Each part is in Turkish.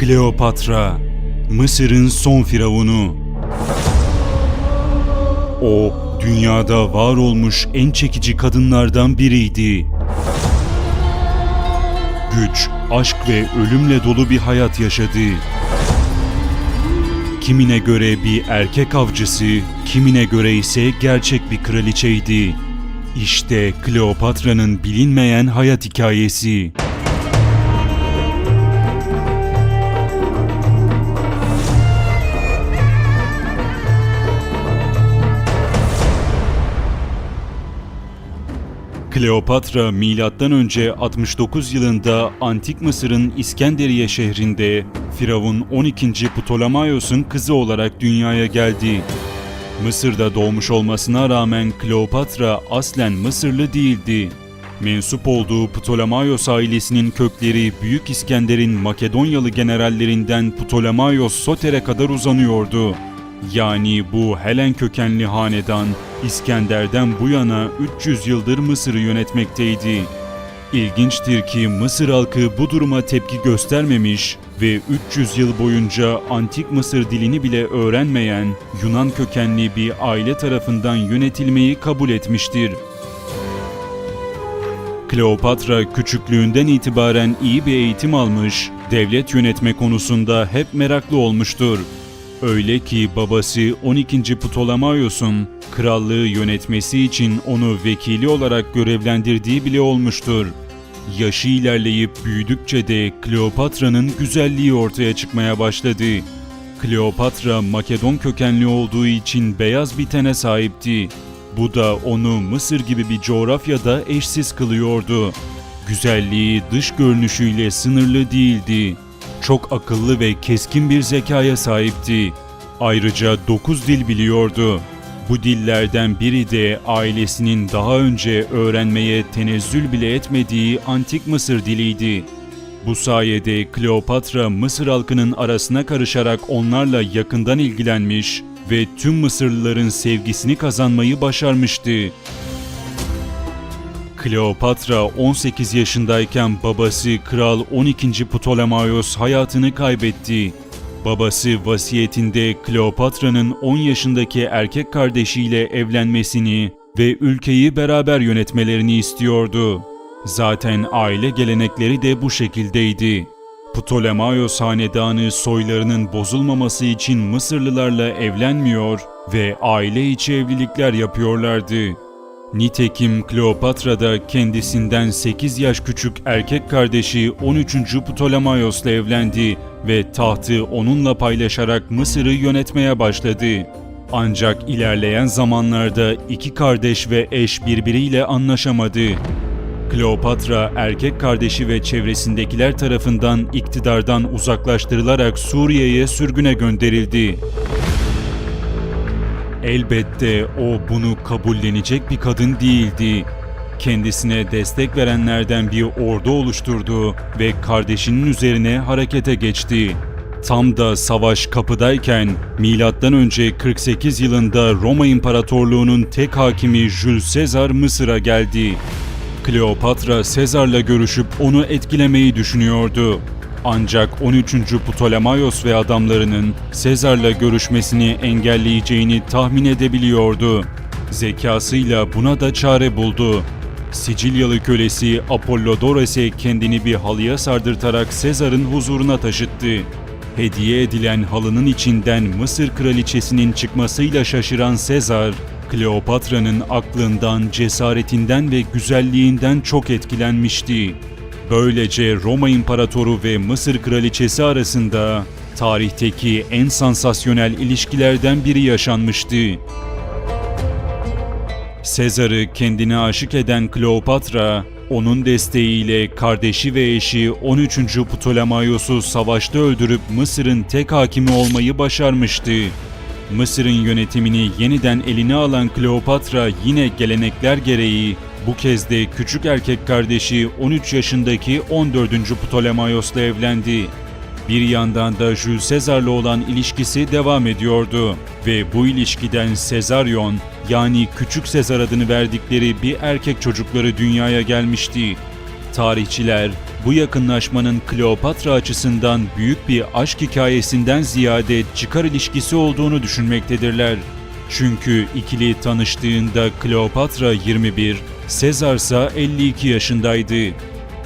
Kleopatra, Mısır'ın son firavunu. O, dünyada var olmuş en çekici kadınlardan biriydi. Güç, aşk ve ölümle dolu bir hayat yaşadı. Kimine göre bir erkek avcısı, kimine göre ise gerçek bir kraliçeydi. İşte Kleopatra'nın bilinmeyen hayat hikayesi. Kleopatra milattan önce 69 yılında Antik Mısır'ın İskenderiye şehrinde Firavun 12. Ptolemaios'un kızı olarak dünyaya geldi. Mısır'da doğmuş olmasına rağmen Kleopatra aslen Mısırlı değildi. Mensup olduğu Ptolemaios ailesinin kökleri Büyük İskender'in Makedonyalı generallerinden Ptolemaios Soter'e kadar uzanıyordu. Yani bu Helen kökenli hanedan İskender'den bu yana 300 yıldır Mısır'ı yönetmekteydi. İlginçtir ki Mısır halkı bu duruma tepki göstermemiş ve 300 yıl boyunca antik Mısır dilini bile öğrenmeyen Yunan kökenli bir aile tarafından yönetilmeyi kabul etmiştir. Kleopatra küçüklüğünden itibaren iyi bir eğitim almış, devlet yönetme konusunda hep meraklı olmuştur. Öyle ki babası 12. Ptolemaios'un krallığı yönetmesi için onu vekili olarak görevlendirdiği bile olmuştur. Yaşı ilerleyip büyüdükçe de Kleopatra'nın güzelliği ortaya çıkmaya başladı. Kleopatra Makedon kökenli olduğu için beyaz bir tene sahipti. Bu da onu Mısır gibi bir coğrafyada eşsiz kılıyordu. Güzelliği dış görünüşüyle sınırlı değildi. Çok akıllı ve keskin bir zekaya sahipti. Ayrıca 9 dil biliyordu. Bu dillerden biri de ailesinin daha önce öğrenmeye tenezzül bile etmediği antik Mısır diliydi. Bu sayede Kleopatra Mısır halkının arasına karışarak onlarla yakından ilgilenmiş ve tüm Mısırlıların sevgisini kazanmayı başarmıştı. Kleopatra 18 yaşındayken babası Kral 12. Ptolemaios hayatını kaybetti. Babası vasiyetinde Kleopatra'nın 10 yaşındaki erkek kardeşiyle evlenmesini ve ülkeyi beraber yönetmelerini istiyordu. Zaten aile gelenekleri de bu şekildeydi. Ptolemaios hanedanı soylarının bozulmaması için Mısırlılarla evlenmiyor ve aile içi evlilikler yapıyorlardı. Nitekim Kleopatra da kendisinden 8 yaş küçük erkek kardeşi 13. Ptolemaios'la evlendi ve tahtı onunla paylaşarak Mısır'ı yönetmeye başladı. Ancak ilerleyen zamanlarda iki kardeş ve eş birbiriyle anlaşamadı. Kleopatra erkek kardeşi ve çevresindekiler tarafından iktidardan uzaklaştırılarak Suriye'ye sürgüne gönderildi. Elbette o bunu kabullenecek bir kadın değildi. Kendisine destek verenlerden bir ordu oluşturdu ve kardeşinin üzerine harekete geçti. Tam da savaş kapıdayken milattan önce 48 yılında Roma İmparatorluğu'nun tek hakimi Jules Caesar Mısır'a geldi. Kleopatra Sezar'la görüşüp onu etkilemeyi düşünüyordu. Ancak 13. Ptolemaios ve adamlarının Sezar'la görüşmesini engelleyeceğini tahmin edebiliyordu. Zekasıyla buna da çare buldu. Sicilyalı kölesi Apollodoros'e kendini bir halıya sardırtarak Sezar'ın huzuruna taşıttı. Hediye edilen halının içinden Mısır kraliçesinin çıkmasıyla şaşıran Sezar, Kleopatra'nın aklından, cesaretinden ve güzelliğinden çok etkilenmişti. Böylece Roma İmparatoru ve Mısır Kraliçesi arasında tarihteki en sansasyonel ilişkilerden biri yaşanmıştı. Sezar'ı kendine aşık eden Kleopatra, onun desteğiyle kardeşi ve eşi 13. Ptolemaios'u savaşta öldürüp Mısır'ın tek hakimi olmayı başarmıştı. Mısır'ın yönetimini yeniden eline alan Kleopatra yine gelenekler gereği bu kez de küçük erkek kardeşi 13 yaşındaki 14. Ptolemaios'la evlendi. Bir yandan da Jules Sezar'la olan ilişkisi devam ediyordu ve bu ilişkiden Sezaryon yani Küçük Sezar adını verdikleri bir erkek çocukları dünyaya gelmişti. Tarihçiler bu yakınlaşmanın Kleopatra açısından büyük bir aşk hikayesinden ziyade çıkar ilişkisi olduğunu düşünmektedirler. Çünkü ikili tanıştığında Kleopatra 21, Sezar ise 52 yaşındaydı.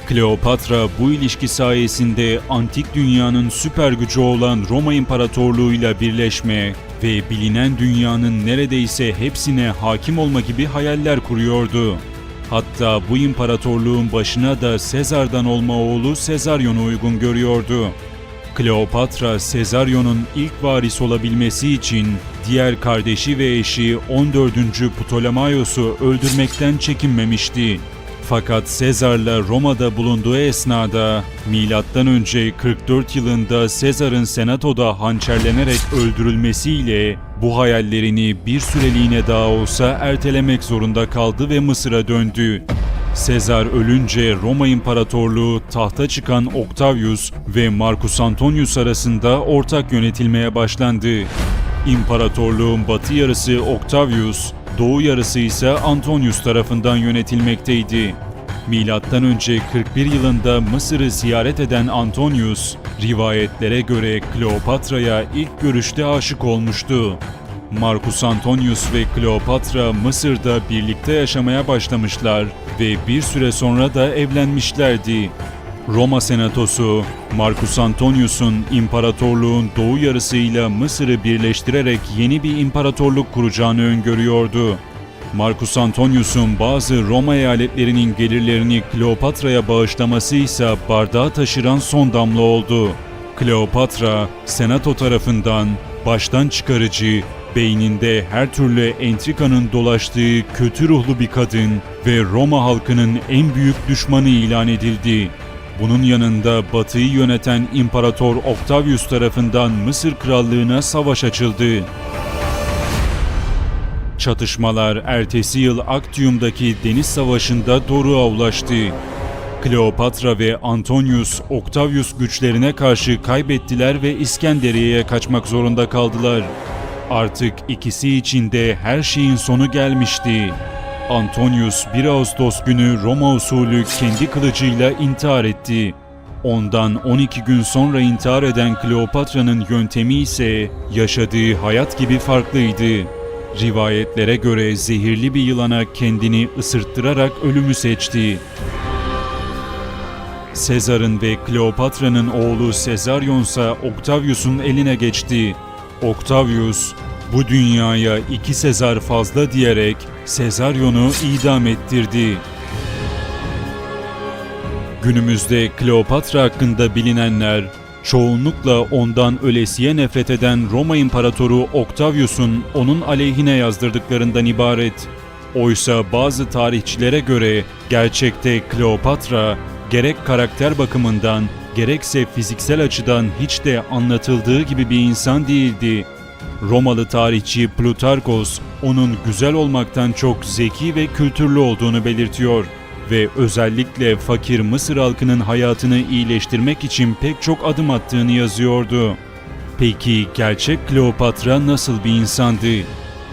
Kleopatra bu ilişki sayesinde antik dünyanın süper gücü olan Roma İmparatorluğu'yla birleşme ve bilinen dünyanın neredeyse hepsine hakim olma gibi hayaller kuruyordu. Hatta bu imparatorluğun başına da Sezar'dan olma oğlu Sezaryon'u uygun görüyordu. Kleopatra, Sezaryon'un ilk varis olabilmesi için diğer kardeşi ve eşi 14. Ptolemaios'u öldürmekten çekinmemişti. Fakat Sezar'la Roma'da bulunduğu esnada M.Ö. 44 yılında Sezar'ın senatoda hançerlenerek öldürülmesiyle bu hayallerini bir süreliğine daha olsa ertelemek zorunda kaldı ve Mısır'a döndü. Sezar ölünce Roma İmparatorluğu tahta çıkan Octavius ve Marcus Antonius arasında ortak yönetilmeye başlandı. İmparatorluğun batı yarısı Octavius, doğu yarısı ise Antonius tarafından yönetilmekteydi. Milattan önce 41 yılında Mısır'ı ziyaret eden Antonius, rivayetlere göre Kleopatra'ya ilk görüşte aşık olmuştu. Marcus Antonius ve Kleopatra Mısır'da birlikte yaşamaya başlamışlar ve bir süre sonra da evlenmişlerdi. Roma Senatosu, Marcus Antonius'un imparatorluğun doğu yarısıyla Mısır'ı birleştirerek yeni bir imparatorluk kuracağını öngörüyordu. Marcus Antonius'un bazı Roma eyaletlerinin gelirlerini Kleopatra'ya bağışlaması ise bardağı taşıran son damla oldu. Kleopatra, Senato tarafından baştan çıkarıcı, beyninde her türlü entrikanın dolaştığı kötü ruhlu bir kadın ve Roma halkının en büyük düşmanı ilan edildi. Bunun yanında Batı'yı yöneten İmparator Octavius tarafından Mısır Krallığı'na savaş açıldı. Çatışmalar ertesi yıl Actium'daki deniz savaşında doruğa ulaştı. Kleopatra ve Antonius, Octavius güçlerine karşı kaybettiler ve İskenderiye'ye kaçmak zorunda kaldılar. Artık ikisi için de her şeyin sonu gelmişti. Antonius 1 Ağustos günü Roma usulü kendi kılıcıyla intihar etti. Ondan 12 gün sonra intihar eden Kleopatra'nın yöntemi ise yaşadığı hayat gibi farklıydı. Rivayetlere göre zehirli bir yılana kendini ısırttırarak ölümü seçti. Sezar'ın ve Kleopatra'nın oğlu Sezaryon ise Octavius'un eline geçti. Octavius, bu dünyaya iki Sezar fazla diyerek Sezaryon'u idam ettirdi. Günümüzde Kleopatra hakkında bilinenler, çoğunlukla ondan ölesiye nefret eden Roma İmparatoru Octavius'un onun aleyhine yazdırdıklarından ibaret. Oysa bazı tarihçilere göre gerçekte Kleopatra gerek karakter bakımından gerekse fiziksel açıdan hiç de anlatıldığı gibi bir insan değildi. Romalı tarihçi Plutarkos onun güzel olmaktan çok zeki ve kültürlü olduğunu belirtiyor ve özellikle fakir Mısır halkının hayatını iyileştirmek için pek çok adım attığını yazıyordu. Peki gerçek Kleopatra nasıl bir insandı?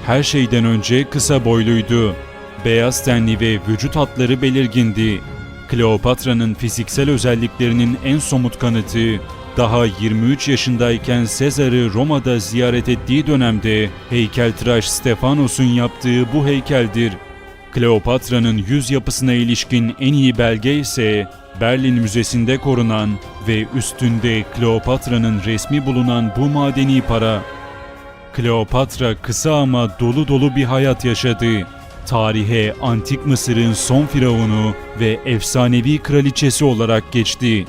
Her şeyden önce kısa boyluydu. Beyaz tenli ve vücut hatları belirgindi. Kleopatra'nın fiziksel özelliklerinin en somut kanıtı, daha 23 yaşındayken Sezar'ı Roma'da ziyaret ettiği dönemde heykeltıraş Stefanos'un yaptığı bu heykeldir. Kleopatra'nın yüz yapısına ilişkin en iyi belge ise Berlin Müzesi'nde korunan ve üstünde Kleopatra'nın resmi bulunan bu madeni para. Kleopatra kısa ama dolu dolu bir hayat yaşadı. Tarihe Antik Mısır'ın son firavunu ve efsanevi kraliçesi olarak geçti.